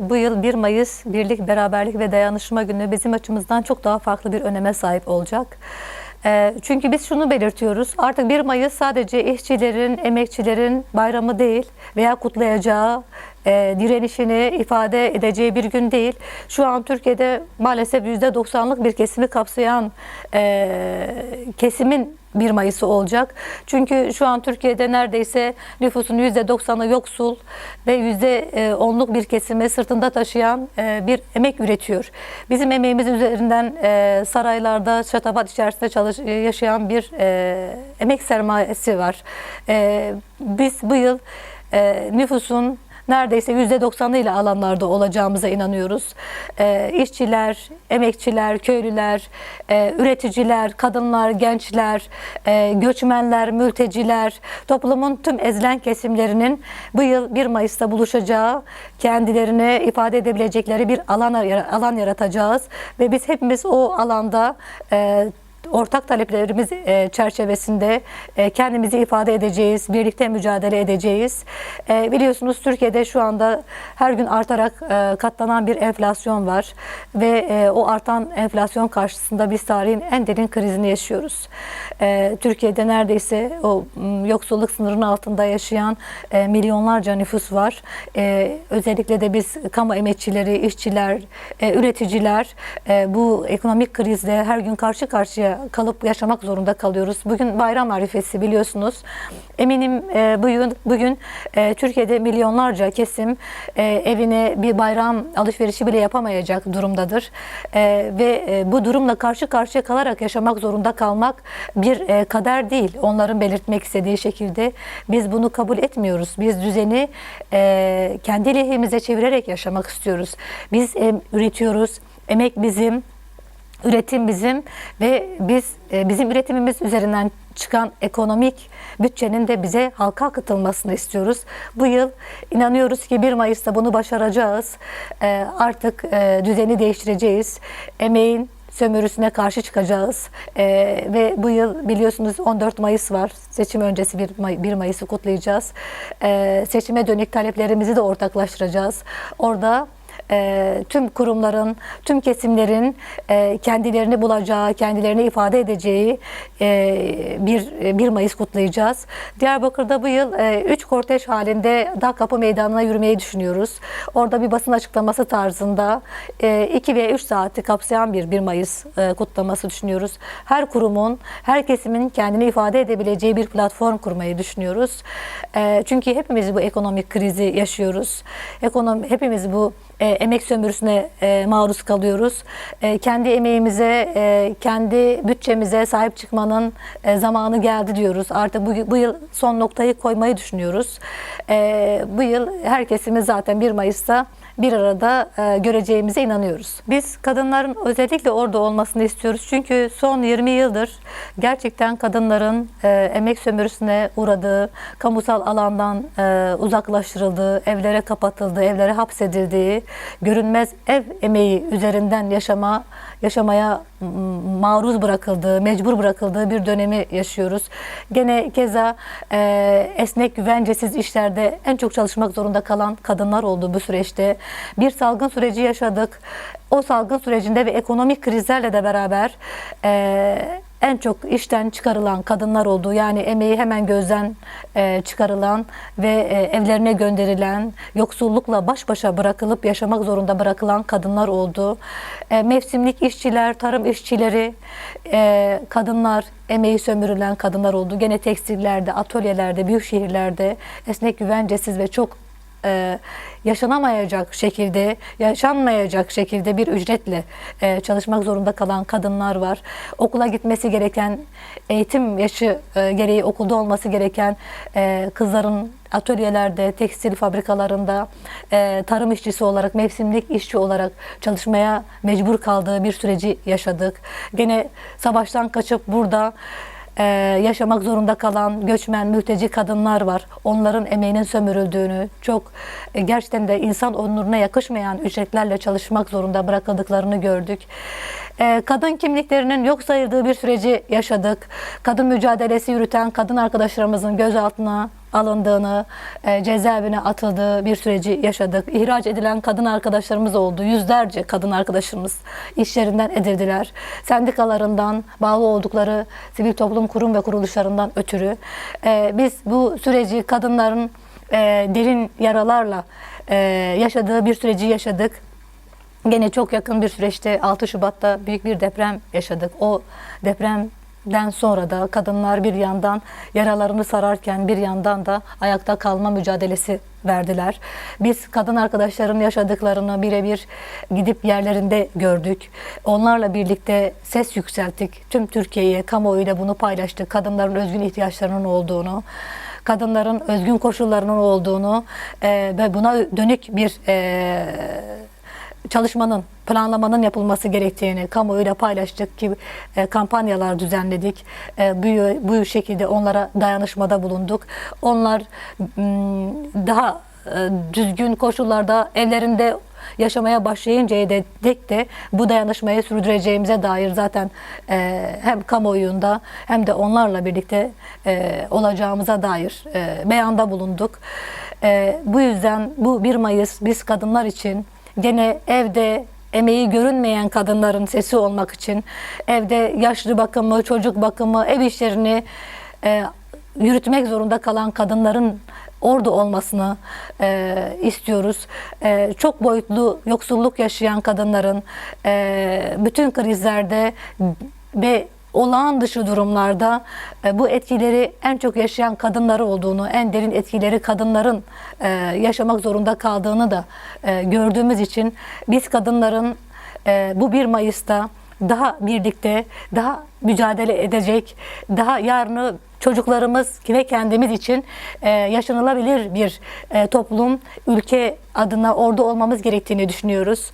bu yıl 1 Mayıs Birlik, Beraberlik ve Dayanışma Günü bizim açımızdan çok daha farklı bir öneme sahip olacak. Ee, Çünkü biz şunu belirtiyoruz. Artık 1 Mayıs sadece işçilerin, emekçilerin bayramı değil veya kutlayacağı, e, direnişini ifade edeceği bir gün değil. Şu an Türkiye'de maalesef %90'lık bir kesimi kapsayan e, kesimin 1 Mayıs'ı olacak. Çünkü şu an Türkiye'de neredeyse nüfusun %90'ı yoksul ve %10'luk bir kesimi sırtında taşıyan e, bir emek üretiyor. Bizim emeğimiz üzerinden e, saraylarda, şatafat içerisinde çalış, yaşayan bir e, emek sermayesi var. Biz bu yıl nüfusun neredeyse %90'ı ile alanlarda olacağımıza inanıyoruz. E, işçiler, emekçiler, köylüler, e, üreticiler, kadınlar, gençler, e, göçmenler, mülteciler, toplumun tüm ezilen kesimlerinin bu yıl 1 Mayıs'ta buluşacağı, kendilerini ifade edebilecekleri bir alan alan yaratacağız ve biz hepimiz o alanda e, ortak taleplerimiz e, çerçevesinde e, kendimizi ifade edeceğiz, birlikte mücadele edeceğiz. E, Biliyorsunuz Türkiye'de şu anda her gün artarak katlanan bir enflasyon var ve o artan enflasyon karşısında biz tarihin en derin krizini yaşıyoruz. Türkiye'de neredeyse o yoksulluk sınırının altında yaşayan milyonlarca nüfus var. Özellikle de biz kamu emekçileri, işçiler, üreticiler bu ekonomik krizle her gün karşı karşıya kalıp yaşamak zorunda kalıyoruz. Bugün bayram arifesi biliyorsunuz. Eminim e, bugün bugün e, Türkiye'de milyonlarca kesim e, evine bir bayram alışverişi bile yapamayacak durumdadır. E, ve e, bu durumla karşı karşıya kalarak yaşamak zorunda kalmak bir e, kader değil. Onların belirtmek istediği şekilde biz bunu kabul etmiyoruz. Biz düzeni e, kendi lehimize çevirerek yaşamak istiyoruz. Biz e, üretiyoruz. Emek bizim, üretim bizim ve biz e, bizim üretimimiz üzerinden çıkan ekonomik bütçenin de bize halka akıtılmasını istiyoruz. Bu yıl inanıyoruz ki 1 Mayıs'ta bunu başaracağız. E, Artık e, düzeni değiştireceğiz. Emeğin sömürüsüne karşı çıkacağız. E, ve bu yıl biliyorsunuz 14 Mayıs var. Seçim öncesi 1, May- 1 Mayıs'ı kutlayacağız. E, seçime dönük taleplerimizi de ortaklaştıracağız. Orada e, tüm kurumların, tüm kesimlerin e, kendilerini bulacağı, kendilerini ifade edeceği e, bir 1 Mayıs kutlayacağız. Diyarbakır'da bu yıl 3 kortej halinde Dağ Kapı Meydanı'na yürümeyi düşünüyoruz. Orada bir basın açıklaması tarzında 2 ve 3 saati kapsayan bir 1 Mayıs e, kutlaması düşünüyoruz. Her kurumun, her kesimin kendini ifade edebileceği bir platform kurmayı düşünüyoruz. E, Çünkü hepimiz bu ekonomik krizi yaşıyoruz. Ekonomi, hepimiz bu e, emek sömürüsüne e, maruz kalıyoruz. E, kendi emeğimize, e, kendi bütçemize sahip çıkmanın e, zamanı geldi diyoruz. Artık bu, bu yıl son noktayı koymayı düşünüyoruz. E, bu yıl herkesimiz zaten 1 Mayıs'ta bir arada e, göreceğimize inanıyoruz. Biz kadınların özellikle orada olmasını istiyoruz. Çünkü son 20 yıldır gerçekten kadınların e, emek sömürüsüne uğradığı, kamusal alandan e, uzaklaştırıldığı, evlere kapatıldığı, evlere hapsedildiği, görünmez ev emeği üzerinden yaşama yaşamaya maruz bırakıldığı, mecbur bırakıldığı bir dönemi yaşıyoruz. Gene keza e, esnek güvencesiz işlerde en çok çalışmak zorunda kalan kadınlar oldu bu süreçte. Bir salgın süreci yaşadık. O salgın sürecinde ve ekonomik krizlerle de beraber e, en çok işten çıkarılan kadınlar oldu. Yani emeği hemen gözden e, çıkarılan ve e, evlerine gönderilen, yoksullukla baş başa bırakılıp yaşamak zorunda bırakılan kadınlar oldu. E, mevsimlik işçiler, tarım işçileri, e, kadınlar, emeği sömürülen kadınlar oldu. Gene tekstillerde, atölyelerde, büyük şehirlerde esnek güvencesiz ve çok e, yaşanamayacak şekilde, yaşanmayacak şekilde bir ücretle e, çalışmak zorunda kalan kadınlar var. Okula gitmesi gereken, eğitim yaşı e, gereği okulda olması gereken e, kızların atölyelerde, tekstil fabrikalarında e, tarım işçisi olarak, mevsimlik işçi olarak çalışmaya mecbur kaldığı bir süreci yaşadık. Gene savaştan kaçıp burada e, yaşamak zorunda kalan göçmen, mülteci kadınlar var. Onların emeğinin sömürüldüğünü, çok e, gerçekten de insan onuruna yakışmayan ücretlerle çalışmak zorunda bırakıldıklarını gördük. E, kadın kimliklerinin yok sayıldığı bir süreci yaşadık. Kadın mücadelesi yürüten kadın arkadaşlarımızın gözaltına alındığını, e, cezaevine atıldığı bir süreci yaşadık. İhraç edilen kadın arkadaşlarımız oldu. Yüzlerce kadın arkadaşımız iş yerinden edildiler. Sendikalarından, bağlı oldukları sivil toplum kurum ve kuruluşlarından ötürü. E, biz bu süreci kadınların e, derin yaralarla e, yaşadığı bir süreci yaşadık. Gene çok yakın bir süreçte 6 Şubat'ta büyük bir deprem yaşadık. O depremden sonra da kadınlar bir yandan yaralarını sararken bir yandan da ayakta kalma mücadelesi verdiler. Biz kadın arkadaşların yaşadıklarını birebir gidip yerlerinde gördük. Onlarla birlikte ses yükselttik. Tüm Türkiye'ye, kamuoyuyla bunu paylaştık. Kadınların özgün ihtiyaçlarının olduğunu, kadınların özgün koşullarının olduğunu e, ve buna dönük bir e, çalışmanın, planlamanın yapılması gerektiğini kamuoyuyla paylaştık ki e, kampanyalar düzenledik. E, bu, bu şekilde onlara dayanışmada bulunduk. Onlar daha e, düzgün koşullarda evlerinde yaşamaya başlayıncaya de- dek de bu dayanışmayı sürdüreceğimize dair zaten e, hem kamuoyunda hem de onlarla birlikte e, olacağımıza dair e, beyanda bulunduk. E, bu yüzden bu 1 Mayıs biz kadınlar için gene evde emeği görünmeyen kadınların sesi olmak için evde yaşlı bakımı, çocuk bakımı, ev işlerini e, yürütmek zorunda kalan kadınların orada olmasını e, istiyoruz. E, çok boyutlu yoksulluk yaşayan kadınların e, bütün krizlerde ve olağan dışı durumlarda e, bu etkileri en çok yaşayan kadınları olduğunu, en derin etkileri kadınların e, yaşamak zorunda kaldığını da e, gördüğümüz için biz kadınların bu 1 Mayıs'ta daha birlikte, daha mücadele edecek, daha yarını çocuklarımız ve kendimiz için yaşanılabilir bir toplum, ülke adına orada olmamız gerektiğini düşünüyoruz.